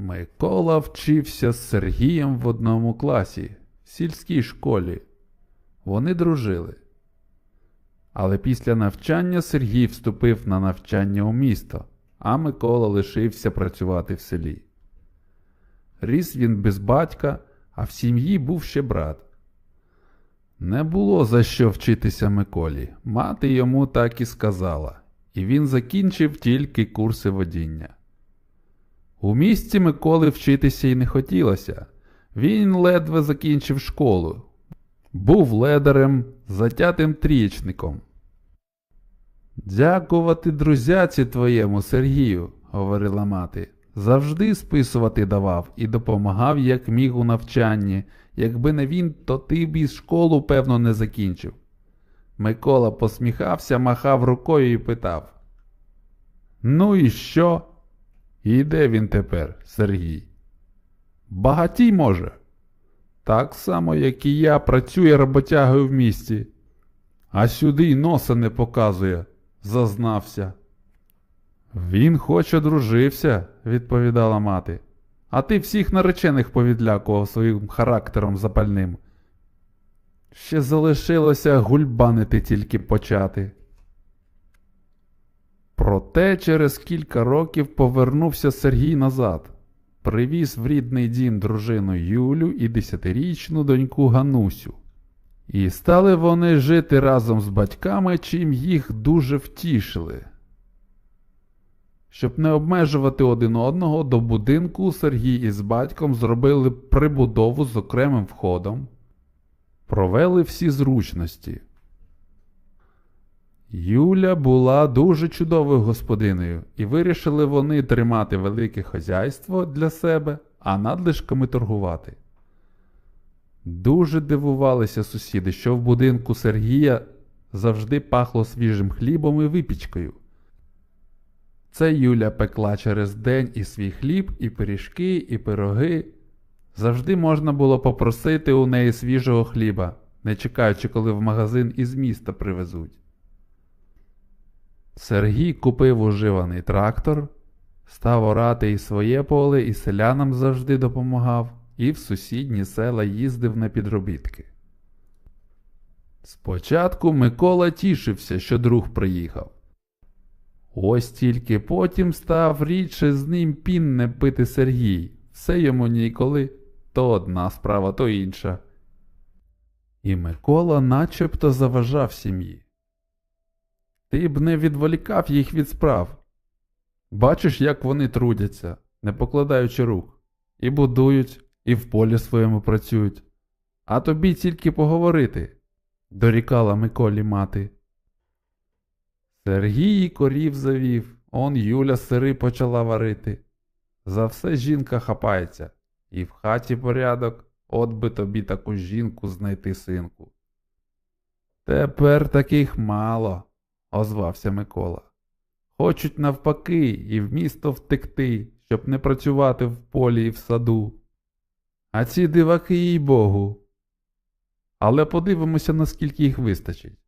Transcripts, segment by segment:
Микола вчився з Сергієм в одному класі, в сільській школі. Вони дружили. Але після навчання Сергій вступив на навчання у місто, а Микола лишився працювати в селі. Ріс він без батька, а в сім'ї був ще брат. Не було за що вчитися Миколі. Мати йому так і сказала, і він закінчив тільки курси водіння. У місті Миколи вчитися й не хотілося. Він ледве закінчив школу. Був ледарем, затятим трієчником. Дякувати друзяці твоєму, Сергію, говорила мати. Завжди списувати давав і допомагав, як міг у навчанні. Якби не він, то ти б і школу, певно, не закінчив. Микола посміхався, махав рукою і питав. Ну і що? І де він тепер, Сергій? Багатій може. Так само, як і я, працює роботягою в місті, а сюди й носа не показує, зазнався. Він хоч одружився, відповідала мати, а ти всіх наречених повідлякував своїм характером запальним. Ще залишилося гульбанити тільки почати. Проте через кілька років повернувся Сергій назад, привіз в рідний дім дружину Юлю і десятирічну доньку Ганусю. І стали вони жити разом з батьками, чим їх дуже втішили. Щоб не обмежувати один одного, до будинку Сергій із батьком зробили прибудову з окремим входом, провели всі зручності. Юля була дуже чудовою господинею, і вирішили вони тримати велике хазяйство для себе, а надлишками торгувати. Дуже дивувалися сусіди, що в будинку Сергія завжди пахло свіжим хлібом і випічкою. Це Юля пекла через день і свій хліб, і пиріжки, і пироги. Завжди можна було попросити у неї свіжого хліба, не чекаючи, коли в магазин із міста привезуть. Сергій купив уживаний трактор, став орати і своє поле, і селянам завжди допомагав, і в сусідні села їздив на підробітки. Спочатку Микола тішився, що друг приїхав. Ось тільки потім став рідше з ним пінне пити Сергій, все йому ніколи то одна справа, то інша. І Микола начебто заважав сім'ї. Ти б не відволікав їх від справ. Бачиш, як вони трудяться, не покладаючи рук, і будують, і в полі своєму працюють. А тобі тільки поговорити, дорікала Миколі мати. Сергій корів завів, он Юля сири почала варити. За все жінка хапається, і в хаті порядок, от би тобі таку жінку знайти, синку. Тепер таких мало, озвався Микола. Хочуть навпаки і в місто втекти, щоб не працювати в полі і в саду. А ці диваки, їй Богу. Але подивимося, наскільки їх вистачить.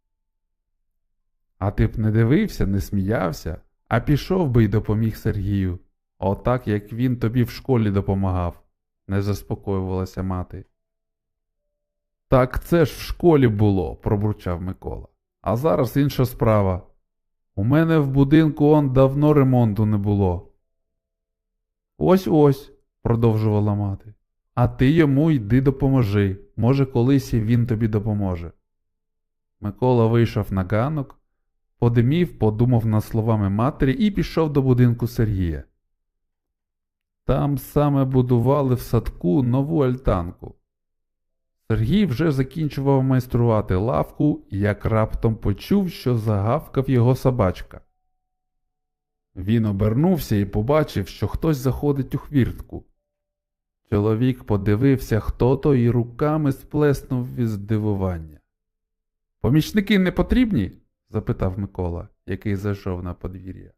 А ти б не дивився, не сміявся, а пішов би й допоміг Сергію, отак, як він тобі в школі допомагав, не заспокоювалася мати. Так це ж в школі було, пробурчав Микола. А зараз інша справа. У мене в будинку он давно ремонту не було. Ось ось, продовжувала мати. А ти йому йди допоможи. Може, колись і він тобі допоможе. Микола вийшов на ганок, подимів, подумав над словами матері і пішов до будинку Сергія. Там саме будували в садку нову альтанку. Сергій вже закінчував майструвати лавку, як раптом почув, що загавкав його собачка. Він обернувся і побачив, що хтось заходить у хвіртку. Чоловік подивився, хто то, і руками сплеснув від здивування. Помічники не потрібні? запитав Микола, який зайшов на подвір'я.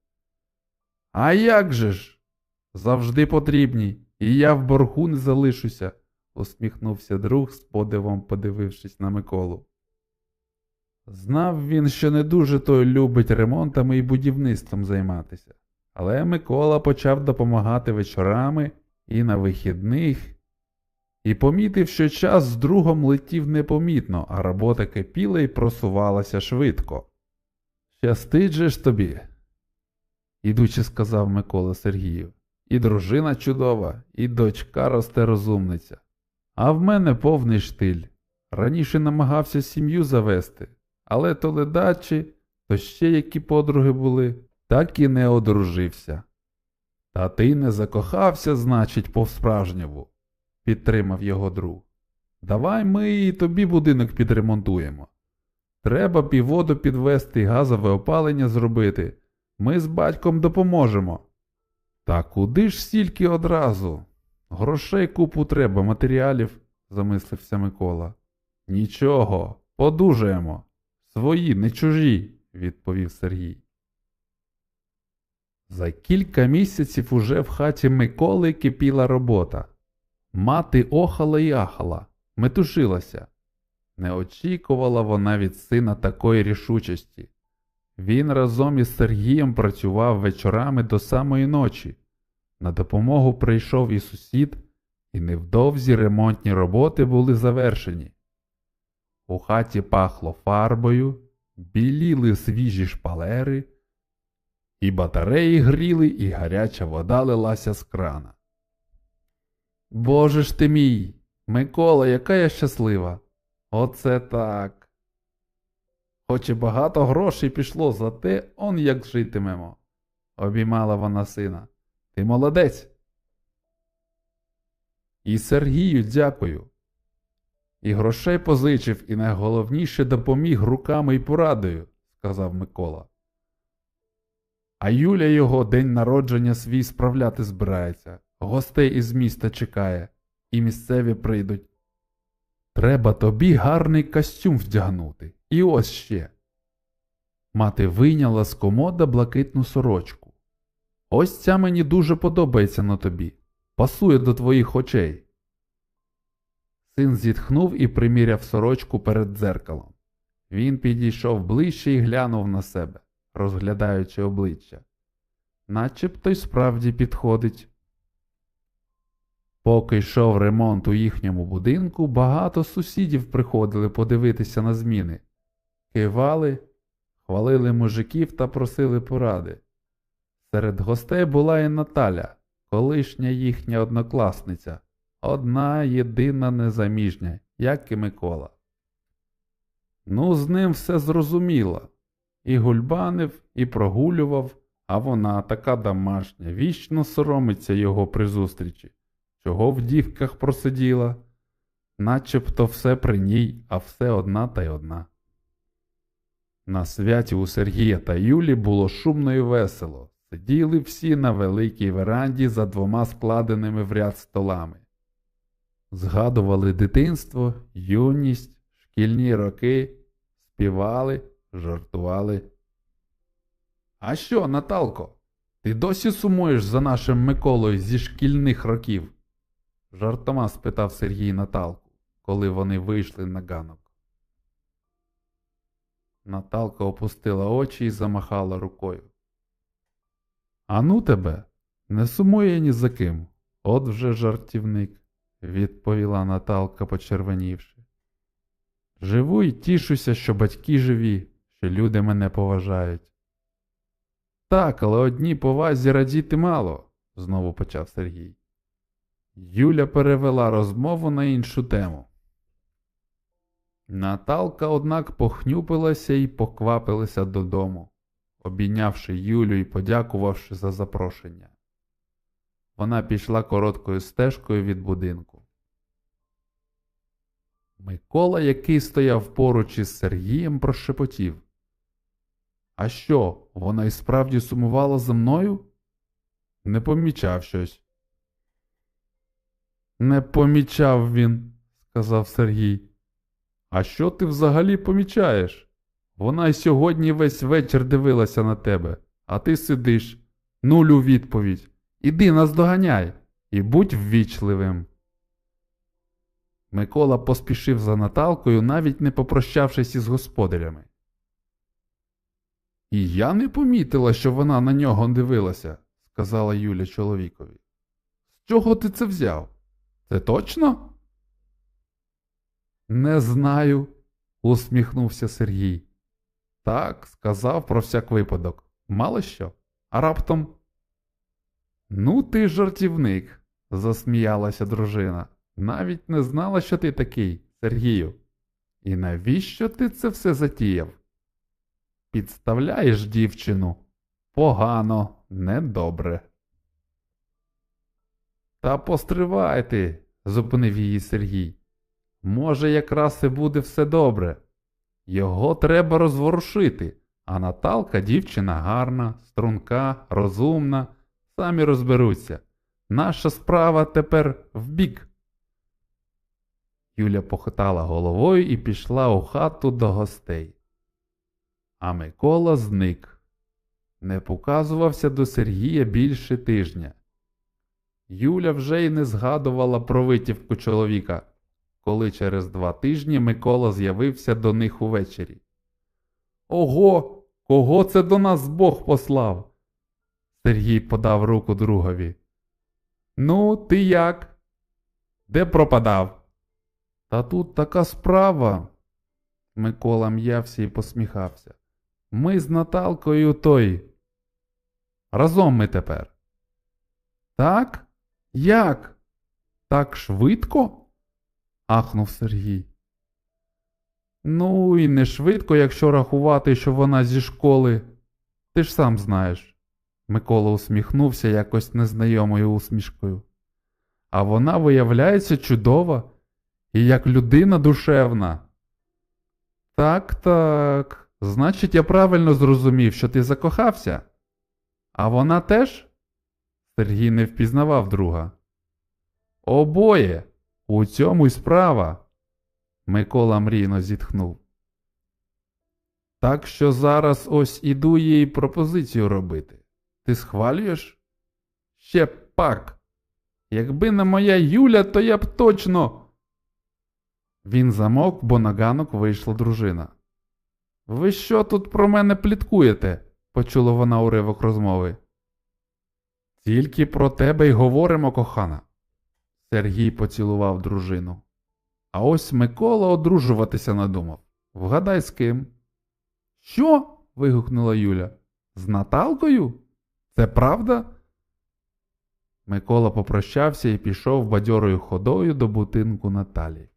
А як же ж? Завжди потрібні, і я в боргу не залишуся, усміхнувся друг, з подивом подивившись на Миколу. Знав він, що не дуже той любить ремонтами і будівництвом займатися, але Микола почав допомагати вечорами і на вихідних, і помітив, що час з другом летів непомітно, а робота кипіла і просувалася швидко. Щастить же ж тобі, ідучи, сказав Микола Сергію. І дружина чудова, і дочка росте розумниця. А в мене повний штиль. Раніше намагався сім'ю завести, але то ледачі, то ще які подруги були, так і не одружився. Та ти не закохався, значить, по-справжньому, підтримав його друг. Давай ми і тобі будинок підремонтуємо. Треба піводу підвести газове опалення зробити. Ми з батьком допоможемо. Та куди ж стільки одразу? Грошей купу треба, матеріалів, замислився Микола. Нічого, подужаємо. Свої, не чужі, відповів Сергій. За кілька місяців уже в хаті Миколи кипіла робота. Мати охала і ахала, метушилася. Не очікувала вона від сина такої рішучості. Він разом із Сергієм працював вечорами до самої ночі. На допомогу прийшов і сусід, і невдовзі ремонтні роботи були завершені. У хаті пахло фарбою, біліли свіжі шпалери, і батареї гріли, і гаряча вода лилася з крана. Боже ж ти мій, Микола, яка я щаслива! Оце так. Хоч і багато грошей пішло, зате он як житимемо, обіймала вона сина. Ти молодець. І Сергію дякую. І грошей позичив, і найголовніше допоміг руками і порадою, сказав Микола. А Юля його день народження свій справляти збирається, гостей із міста чекає, і місцеві прийдуть. Треба тобі гарний костюм вдягнути. І ось ще. Мати вийняла з комода блакитну сорочку. Ось ця мені дуже подобається на тобі. Пасує до твоїх очей. Син зітхнув і приміряв сорочку перед дзеркалом. Він підійшов ближче і глянув на себе, розглядаючи обличчя. Начебто й справді підходить. Поки йшов ремонт у їхньому будинку, багато сусідів приходили подивитися на зміни, кивали, хвалили мужиків та просили поради. Серед гостей була і Наталя, колишня їхня однокласниця, одна єдина незаміжня, як і Микола. Ну, з ним все зрозуміло. І гульбанив, і прогулював, а вона така домашня, вічно соромиться його при зустрічі. Чого в дівках просиділа? Начебто все при ній, а все одна та й одна. На святі у Сергія та Юлі було шумно і весело. Сиділи всі на великій веранді за двома складеними в ряд столами. Згадували дитинство, юність, шкільні роки, співали, жартували. А що, Наталко, ти досі сумуєш за нашим Миколою зі шкільних років? жартома спитав Сергій Наталку, коли вони вийшли на ганок. Наталка опустила очі і замахала рукою. А ну тебе, не сумує ні за ким. От вже жартівник, відповіла Наталка, почервонівши. Живу і тішуся, що батьки живі, що люди мене поважають. Так, але одній повазі радіти мало, знову почав Сергій. Юля перевела розмову на іншу тему. Наталка, однак, похнюпилася і поквапилася додому, обійнявши Юлю і подякувавши за запрошення. Вона пішла короткою стежкою від будинку. Микола, який стояв поруч із Сергієм, прошепотів. А що, вона і справді сумувала за мною? Не помічав щось. Не помічав він, сказав Сергій. А що ти взагалі помічаєш? Вона й сьогодні весь вечір дивилася на тебе, а ти сидиш, нуль у відповідь. Іди наздоганяй і будь ввічливим. Микола поспішив за Наталкою, навіть не попрощавшись із господарями. І я не помітила, що вона на нього дивилася, сказала Юля чоловікові. З чого ти це взяв? Це точно? Не знаю, усміхнувся Сергій. Так, сказав про всяк випадок. Мало що, а раптом. Ну, ти жартівник, засміялася дружина. Навіть не знала, що ти такий, Сергію. І навіщо ти це все затіяв? Підставляєш дівчину? Погано, недобре. Та постривайте, зупинив її Сергій. Може, якраз і буде все добре. Його треба розворушити, а Наталка дівчина гарна, струнка, розумна, самі розберуться. Наша справа тепер вбік. Юля похитала головою і пішла у хату до гостей. А Микола зник. Не показувався до Сергія більше тижня. Юля вже й не згадувала про витівку чоловіка, коли через два тижні Микола з'явився до них увечері. Ого, кого це до нас Бог послав? Сергій подав руку другові. Ну, ти як? Де пропадав? Та тут така справа. Микола м'явся і посміхався. Ми з Наталкою той. Разом ми тепер. Так? Як? Так швидко? Ахнув Сергій. Ну, і не швидко, якщо рахувати, що вона зі школи. Ти ж сам знаєш. Микола усміхнувся якось незнайомою усмішкою. А вона виявляється чудова і як людина душевна. Так, так. Значить, я правильно зрозумів, що ти закохався. А вона теж? Сергій не впізнавав друга. Обоє. У цьому й справа. Микола мрійно зітхнув. Так що зараз ось іду їй пропозицію робити. Ти схвалюєш? Ще пак. Якби не моя Юля, то я б точно. Він замовк, бо на ганок вийшла дружина. Ви що тут про мене пліткуєте? почула вона уривок розмови. Тільки про тебе й говоримо, кохана. Сергій поцілував дружину. А ось Микола одружуватися надумав. Вгадай з ким. Що? вигукнула Юля. З Наталкою? Це правда? Микола попрощався і пішов бадьорою ходою до будинку Наталі.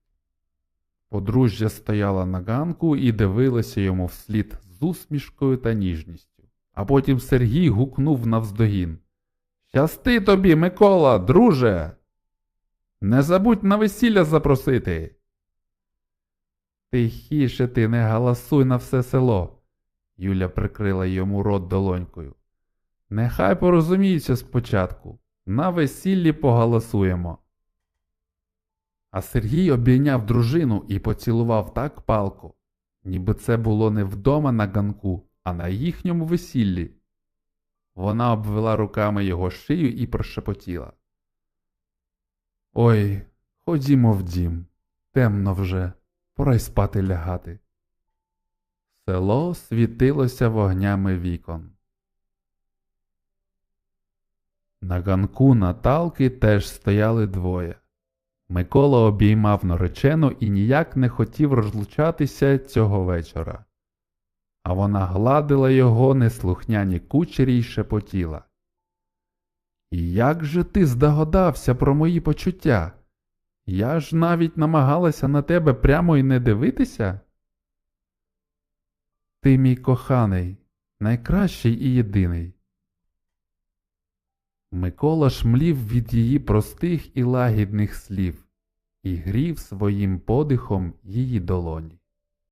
Подружжя стояла на ганку і дивилася йому вслід з усмішкою та ніжністю. А потім Сергій гукнув навздогін. Щасти тобі, Микола, друже. Не забудь на весілля запросити. Тихіше ти не галасуй на все село. Юля прикрила йому рот долонькою. Нехай порозуміються спочатку. На весіллі погаласуємо. А Сергій обійняв дружину і поцілував так палко, ніби це було не вдома на ганку, а на їхньому весіллі. Вона обвела руками його шию і прошепотіла. Ой, ходімо в дім. Темно вже, пора й спати лягати. Село світилося вогнями вікон. На ганку Наталки теж стояли двоє. Микола обіймав наречену і ніяк не хотів розлучатися цього вечора. А вона гладила його неслухняні кучері й шепотіла. І як же ти здогадався про мої почуття? Я ж навіть намагалася на тебе прямо й не дивитися. Ти мій коханий, найкращий і єдиний. Микола шмлів від її простих і лагідних слів і грів своїм подихом її долоні.